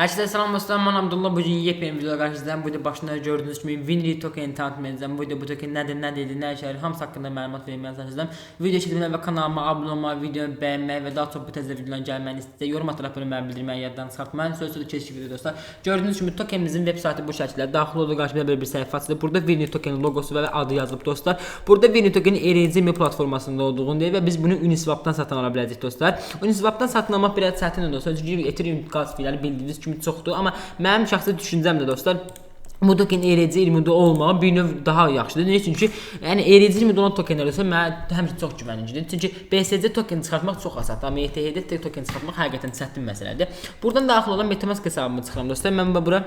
Herkese selam dostlar, ben Abdullah. Bugün yepyeni video karşınızdayım. Burada başında gördüğünüz gibi Winry token tanıtım edeceğim. Burada bu token nedir, ne değildir, ne işe hamısı hakkında məlumat vermeye çalışacağım. Video çekimine ve kanalıma abone olmayı, videoyu beğenmeyi ve daha çok bu tezde videoların gelmeni istəyirəm. Yorum atarak bunu mən bildirməyi yaddan çıxartmayın. Söz sözü keçiş video dostlar. Gördüğünüz gibi tokenimizin web saytı bu şəkildə. Daxil olduğu qarşımda böyle bir sayfa açıldı. Burada Winry token logosu ve adı yazılıb dostlar. Burada Winry token Erizmi platformasında olduğunu deyir və biz bunu Uniswap'tan satın ala biləcəyik dostlar. Uniswap'tan satın almaq biraz çətindir dostlar. Çünki Ethereum qaz fiyləri bildiyiniz kimi çoxdur, amma mənim şəxsi düşüncəm də dostlar bu token ERC 20'de olmağı bir növ daha yaxşıdır. Niyə? Çünki yəni ERC 20'de olan tokenlər olsa mənə həmişə çox güvənclidir. Çünki BSC token çıxartmaq çox asandır, amma ETH-də tek token çıxartmaq həqiqətən çətin məsələdir. Buradan daxil olan MetaMask hesabımı çıxıram dostlar. Mən bu- bura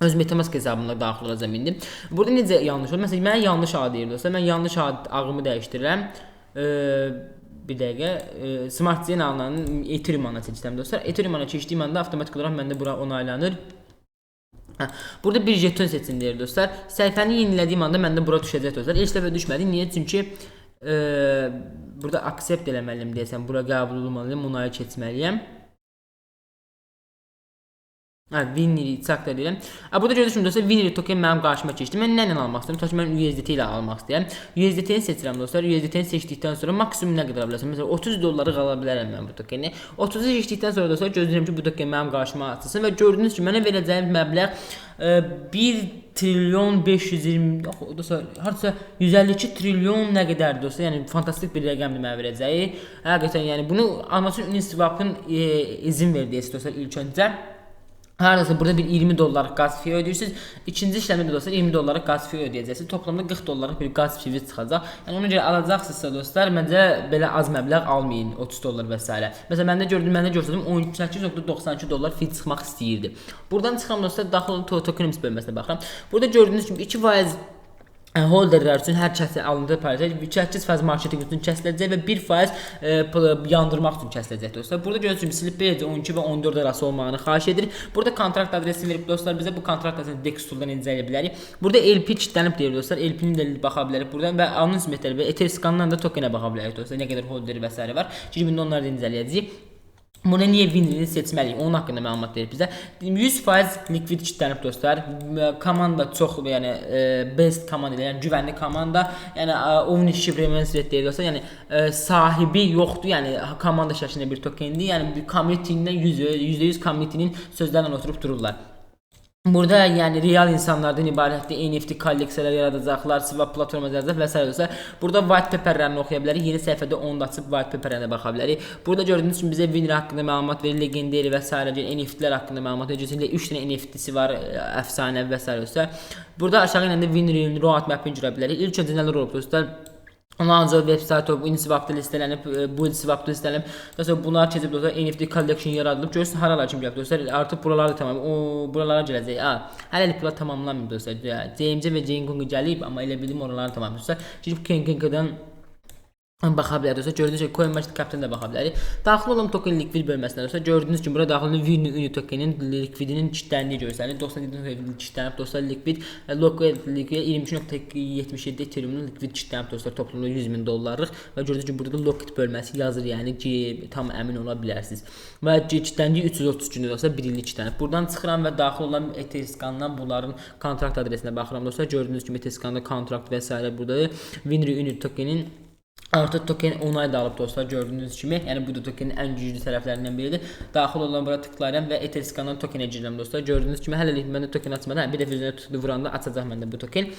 öz MetaMask hesabımla daxil olacağam indi. Burada necə yanlış olur? Məsələn, mənə yanlış ad deyir dostlar. Mən yanlış ad ağımı dəyişdirirəm. Eee bir dəqiqə e, Smart Chain alınan Ethereum ana seçdim dostlar. Ethereum ana keçdiyim anda avtomatik olaraq məndə bura onaylanır. Hə, burada bir jeton seçin deyir dostlar. Səhifəni yenilədiyim anda məndə bura düşəcək dostlar. İlk dəfə düşmədi. Niyə? Çünki e, burada accept eləməliyəm deyəsən. Bura qəbul olmalıyam, onayı keçməliyəm. Hə, Winry çakt edirəm. Ha, burada görürsünüz dostlar, Winry token mənim qarşıma keçdi. Mən nə ilə almaq istəyirəm? Tutaq ki, mən USDT ilə almaq istəyirəm. USDT-ni seçirəm dostlar. USDT-ni seçdikdən sonra maksimum nə qədər ala bilərsən? Məsələn, 30 dolları ala bilərəm mən bu tokeni. 30-u seçdikdən sonra dostlar gözləyirəm ki, bu token mənim qarşıma açılsın və gördüyünüz kimi mənə verəcəyim məbləğ e, 1 trilyon 520 yox, dostlar, hardasa 152 trilyon nə qədərdir dostlar? Yəni fantastik bir rəqəmdir mənə verəcəyi. Həqiqətən yəni bunu Amazon Uniswap-ın e, izin verdiyi dostlar ilk öncə. Hardasa burada bir 20 dollarlıq qaz fee ödəyirsiniz. İkinci işləmdə də olsa 20 dollarlıq qaz fee ödəyəcəksiniz. Toplamda 40 dollarlıq bir qaz fee çıxacaq. Yəni ona görə alacaqsınızsa dostlar, məncə belə az məbləğ almayın, 30 dollar və s. Məsələn, məndə gördüm, məndə göstərdim 18.92 dollar fee çıxmaq istəyirdi. Buradan çıxan dostlar daxil olan to- tokens bölməsinə baxıram. Burada gördüyünüz kimi 2% e, holderlər üçün hər kəsə alındığı paylaşacaq. 8% marketinq üçün kəsiləcək və 1% e, yandırmaq üçün kəsiləcək dostlar. Burada görürsünüz kimi slip BC 12 və 14 arası olmağını xahiş edir. Burada kontrakt adresini verib dostlar bizə bu kontrakt adresini Dex tool'dan incələyə bilərik. Burada LP kitlənib deyir dostlar. LP-ni də baxa bilərik buradan və anons metali və Etherscan-dan da tokenə baxa bilərik dostlar. Nə qədər holderi və s. var. Şimdi onları da incələyəcəyik. Buna niyə winrini seçməliyik? Onun haqqında məlumat verir bizə. 100% likvid kitlənib dostlar. Komanda çox, yəni e, best komanda, yəni güvənli komanda, yəni remains rate deyir dostlar. Yəni e, sahibi yoxdur, yəni komanda şəklində bir tokendir. Yəni bir community-dən 100 %100 community-nin sözlərlə oturub dururlar. Burada yəni real insanlardan ibarətdir. NFT kolleksiyalar yaradacaqlar, swap platforma yaradacaq və s. olsa. Burada white paperlərini oxuya bilərik. Yeni səhifədə onu da açıb white paperlərinə baxa bilərik. Burada gördüyünüz kimi bizə Winner haqqında məlumat verir, legendary və s. NFT-lər haqqında məlumat verir. Cüzində 3 dənə NFT-si var, ə, əfsanəvi və s. olsa. Burada aşağı ilə də Winner roadmap-ını görə bilərik. İlk öncə nələr olub dostlar? Onlarca web saytı Uniswap'da listelənib, e, bu Uniswap'da listelənib. Sonra bunlar keçib dostlar NFT collection yaradılıb. Görürsünüz haralar kimi gəlib dostlar. Artıq buralar da tamam. O buralara gələcək. Ha, hələlik bunlar tamamlanmır dostlar. CMC və Jane gəlib, amma elə bildim oralar tamam dostlar. Çünki Kenkenkadan baxa dostlar. Gördüyünüz kimi CoinMarket Cap-dan da baxa bilərik. Daxil olan token likvid bölməsinə dostlar. Gördüyünüz kimi burada daxil olan Uni Uni tokenin likvidinin kitləndiyi göstərilir. 97 kitlənib dostlar likvid. Local likvid 23.77 Ethereum-un likvid kitlənib dostlar. Toplamda 100 min dollarlıq və gördüyünüz kimi burada locked bölməsi yazır. Yəni ki, tam əmin ola bilərsiniz. Və kitləndiyi 330 gündə dostlar 1 illik kitlənib. Buradan çıxıram və daxil olan Etherscan-dan bunların kontrakt adresinə baxıram dostlar. Gördüyünüz kimi Etherscan-da kontrakt və s. burdadır. Winry Uni tokenin Artıq token onay da alıb dostlar gördüyünüz kimi. Yəni bu da tokenin ən güclü tərəflərindən biridir. Daxil olan bura tıklayıram və Etherscan-dan tokenə girirəm dostlar. Gördüyünüz kimi hələlik məndə token açmadan hə, bir dəfə üzərinə tutdu vuranda açacaq məndə bu token.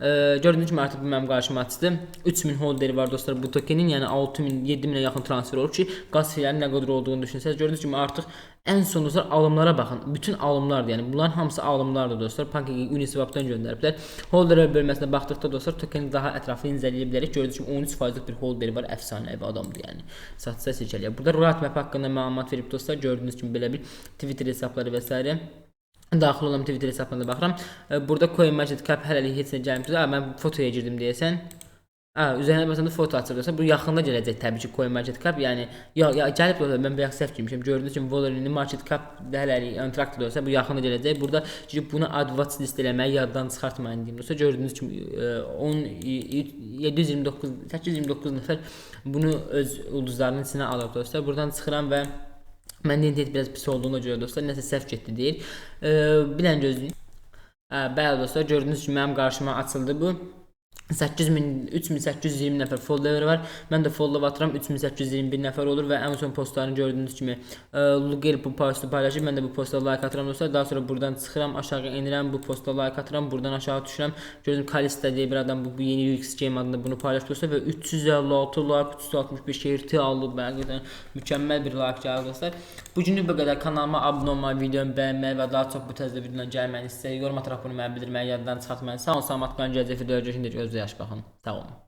E, gördüyünüz kimi artıq bu mənim qarşıma açdı. 3000 holderi var dostlar bu tokenin. Yəni 6000 7000-ə yaxın transfer olub ki, qaz fiylərinin nə qədər olduğunu düşünsəz. Gördüyünüz kimi artıq ən son dostlar alımlara baxın. Bütün alımlardır. Yəni bunların hamısı alımlardır dostlar. Pancake Uniswap-dan göndəriblər. Holder bölməsinə baxdıqda dostlar tokeni daha ətraflı incələyə bilərik. Gördüyünüz kimi 13%lik bir holder var. Əfsanəvi adamdır yəni. Satsa seçəliyə. Burada roadmap haqqında məlumat verib dostlar. Gördüyünüz kimi belə bir Twitter hesabları və s. Daxil olan Twitter hesabına da baxıram. E, Burada CoinMarketCap hələlik heç nə gəlmir. Mən fotoya girdim deyəsən. Hə, üzərinə məsələn foto açılırsa, bu yaxında gələcək təbii ki, Coin Market Cap. Yəni ya, ya gəlib olsa mən bayaq səhv girmişəm. Gördüyünüz kimi Volerin Market Cap dəhləri Antract olsa bu yaxında gələcək. Burada ki bunu advance list eləməyi yaddan çıxartmayın deyim. Yoxsa gördüyünüz kimi e, 10 729 829 nəfər bunu öz ulduzlarının içinə alıb dostlar. Buradan çıxıram və Məndə internet biraz pis olduğuna görə dostlar nəsə səhv getdi deyir. E, bir dənə gözləyin. Hə, bəli dostlar, gördüyünüz kimi mənim qarşıma açıldı bu. 8000 3820 nəfər follower var. Mən də follow atıram 3821 nəfər olur və ən son postlarını gördüyünüz kimi e, Lugel bu postu paylaşır. Mən də bu posta like atıram dostlar. Daha sonra buradan çıxıram, aşağı enirəm, bu posta like atıram, buradan aşağı düşürəm. Gördüm Kalista diye bir adam bu, yeni UX game adında bunu paylaşdı dostlar və 356 like, 361 şehir aldı. Bəli, mükəmməl bir like gəldi dostlar. Bu günlük bu qədər. Kanalıma abunə olmayı, videomu bəyənməyi və daha çox bu tərzdə videodan gəlməyini istəyirəm. Yorum ataraq bunu mənə bildirməyi yaddan çıxartmayın. Sağ olun, salamat qalın. Gələcək videoya görüşəndə gözlə yaş baxın. Sağ olun.